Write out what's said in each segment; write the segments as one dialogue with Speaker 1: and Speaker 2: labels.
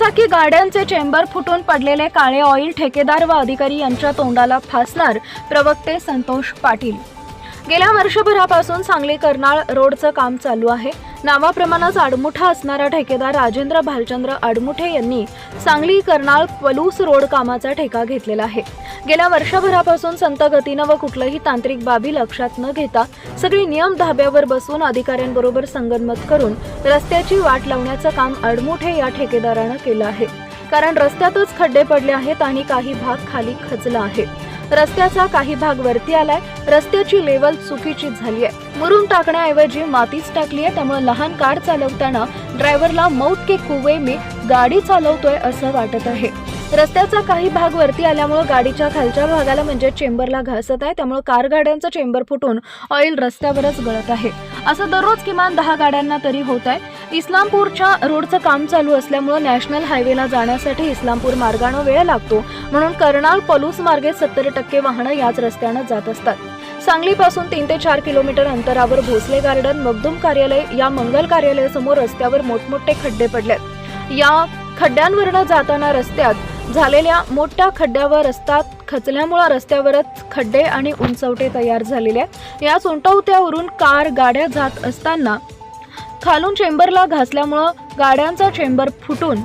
Speaker 1: दुचाकी गाड्यांचे चेंबर फुटून पडलेले काळे ऑइल ठेकेदार व अधिकारी यांच्या तोंडाला फासणार प्रवक्ते संतोष पाटील. गेल्या वर्षभरापासून सांगली कर्नाळ रोडचं काम चालू आहे. नावाप्रमाणेच आडमुठा असणारा ठेकेदार राजेंद्र भालचंद्र आडमुठे यांनी सांगली कर्नाळ पलूस रोड कामाचा ठेका घेतलेला आहे. गेल्या वर्षभरापासून संत गतीनं व कुठलंही तांत्रिक बाबी लक्षात न घेता सगळी नियम धाब्यावर बसून अधिकाऱ्यांबरोबर संगनमत करून रस्त्याची वाट लावण्याचं काम आडमुठे या ठेकेदारानं केलं आहे. कारण रस्त्यातच खड्डे पडले आहेत आणि काही भाग खाली खचला आहे. रस्त्याचा काही भाग वरती आलाय. रस्त्याची लेवल चुकीची झाली आहे मुरून टाकण्याऐवजी मातीच टाकली आहे त्यामुळे लहान कार चालवताना ड्रायव्हरला मौत के कुवे मी गाडी चालवतोय असं वाटत आहे. रस्त्याचा काही भाग वरती आल्यामुळे गाडीच्या खालच्या भागाला म्हणजे चेंबरला घासत आहे. त्यामुळे कार गाड्यांचं चेंबर फुटून ऑइल रस्त्यावरच गळत आहे. असं दररोज किमान दहा गाड्यांना तरी होत आहे. इस्लामपूरच्या रोडचं काम चालू असल्यामुळे नॅशनल हायवेला जाण्यासाठी इस्लामपूर मार्गानं वेळ लागतो. म्हणून कर्नाळ पलूस मार्गे सत्तर टक्के वाहनं याच रस्त्यानं जात असतात. सांगलीपासून तीन ते चार किलोमीटर अंतरावर भोसले गार्डन मगदूम कार्यालय या मंगल कार्यालयासमोर रस्त्यावर मोठमोठे खड्डे पडलेत. या खड्ड्यांवरनं जाताना रस्त्यात झालेल्या मोठ्या खड्ड्यावर रस्ता खचल्यामुळे रस्त्यावरच खड्डे आणि उंचवटे तयार झालेले आहेत. या उंटवत्यावरून कार गाड्या जात असताना खालून चेंबरला घासल्यामुळं गाड्यांचा चेंबर फुटून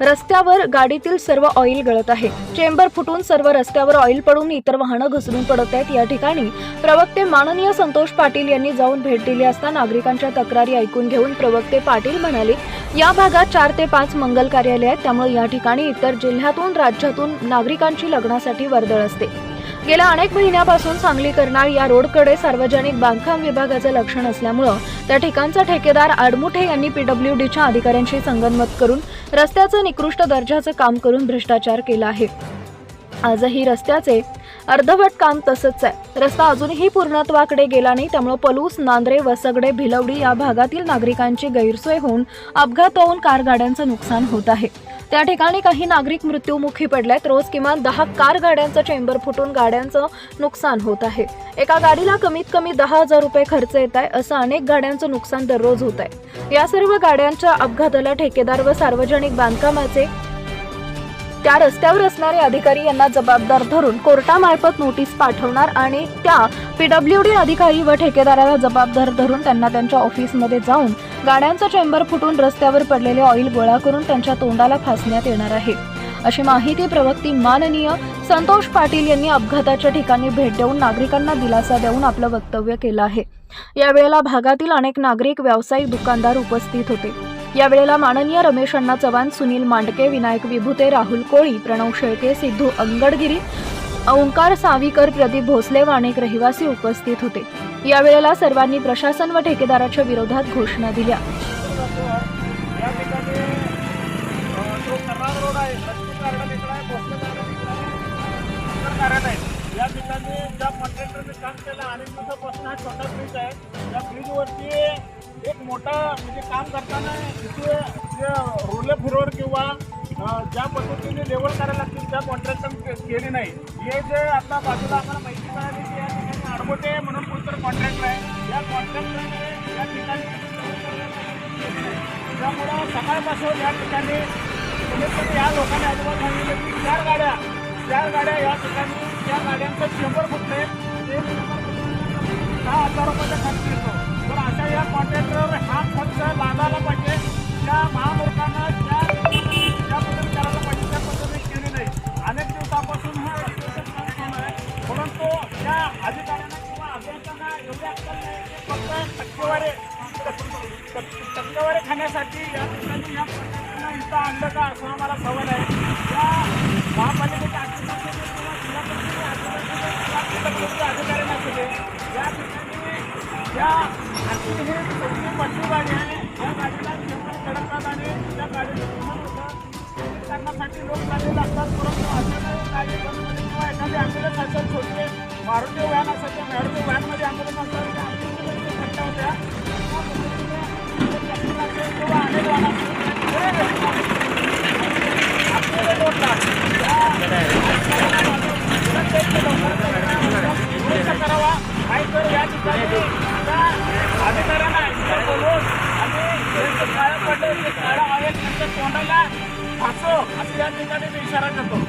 Speaker 1: रस्त्यावर गाडीतील सर्व ऑइल गळत आहे. चेंबर फुटून सर्व रस्त्यावर ऑइल पडून इतर वाहनं घसरून पडत आहेत. या ठिकाणी प्रवक्ते माननीय संतोष पाटील यांनी जाऊन भेट दिली असता नागरिकांच्या तक्रारी ऐकून घेऊन प्रवक्ते पाटील म्हणाले या भागात चार ते पाच मंगल कार्यालय आहेत. त्यामुळे या ठिकाणी इतर जिल्ह्यातून राज्यातून नागरिकांची लग्नासाठी वर्दळ असते. गेल्या अनेक महिन्यापासून सांगली कर्नाळ या रोडकडे सार्वजनिक बांधकाम विभागाचं लक्ष नसल्यामुळं त्या ठिकाणचा ठेकेदार आडमुठे यांनी पीडब्ल्यू डीच्या अधिकाऱ्यांशी संगनमत करून रस्त्याचं निकृष्ट दर्जाचं काम करून भ्रष्टाचार केला आहे. आजही रस्त्याचे अर्धवट काम तसंच आहे. रस्ता अजूनही पूर्णत्वाकडे गेला नाही त्यामुळे पलूस नांद्रे वसगडे भिलवडी या भागातील नागरिकांची गैरसोय होऊन अपघात होऊन कार गाड्यांचं नुकसान होत आहे. त्या ठिकाणी काही नागरिक मृत्यूमुखी पडलेत. रोज किमान दहा कार गाड्यांचं चेंबर फुटून गाड्यांचं नुकसान होत आहे. एका गाडीला कमीत कमी दहा हजार रुपये खर्च येत आहे असं अनेक गाड्यांचं नुकसान दररोज होत आहे. या सर्व गाड्यांच्या अपघाताला ठेकेदार व सार्वजनिक बांधकामाचे त्या रस्त्यावर असणारे अधिकारी यांना जबाबदार धरून कोर्टामार्फत नोटीस पाठवणार आणि त्या पीडब्ल्यू डी अधिकारी व ठेकेदाराला जबाबदार धरून त्यांना त्यांच्या ऑफिसमध्ये जाऊन गाड्यांचं चेंबर फुटून रस्त्यावर पडलेले ऑइल गोळा करून त्यांच्या तोंडाला फासण्यात येणार आहे. अशी माहिती प्रवक्ती माननीय संतोष पाटील यांनी अपघाताच्या ठिकाणी भेट देऊन नागरिकांना दिलासा देऊन आपलं वक्तव्य केलं आहे. यावेळेला भागातील अनेक नागरिक व्यावसायिक दुकानदार उपस्थित होते. यावेळेला माननीय रमेश अण्णा चव्हाण सुनील मांडके विनायक विभूते राहुल कोळी प्रणव शेळके सिद्धू अंगडगिरी ओंकार सावीकर प्रदीप भोसले व अनेक रहिवासी उपस्थित होते. यावेळेला सर्वांनी प्रशासन व ठेकेदाराच्या विरोधात घोषणा दिल्या.
Speaker 2: या ठिकाणी जो कर्नाळ रोड आहे लक्ष्मी आहे या ठिकाणी ज्या कॉन्ट्रॅक्टरने काम केलं अनेक दिवसापासून हा छोटा ब्रिज आहे त्या ब्रिजवरती एक मोठा म्हणजे काम करताना तिथे जे रोले फिरोर किंवा ज्या पद्धतीने लेवल करायला लागतील त्या कॉन्ट्रॅक्टर केली नाही. हे जे आता बाजूला आम्हाला माहिती मिळाली की आडमोटे म्हणून कोणतं कॉन्ट्रॅक्टर आहे. या कॉन्ट्रॅक्टरने या ठिकाणी त्यामुळं सकाळपासून या ठिकाणी कमीत या लोकांनी अजिबात सांगितलं की चार गाड्या चार गाड्या या ठिकाणी त्या गाड्यांचं शंभर फुटले टक्केवारी टक्केवारी खाण्यासाठी या ठिकाणी या प्रशासनानं इथं आणलं का असं आम्हाला सवाल आहे. या महापालिकेच्या अधिकारी या ठिकाणी या आजची गाडी आहे. या गाडीला कडकतात आणि त्या करण्यासाठी लोक असतात परंतु अचानक किंवा एखादी ॲम्ब्युलन्स असेल मारुती व्हॅन असेल त्या मारुती व्हॅनमध्ये ॲम्ब्युलन्स असतात असेल तोंडाला फासो असं या ठिकाणी मी इशारा करतो.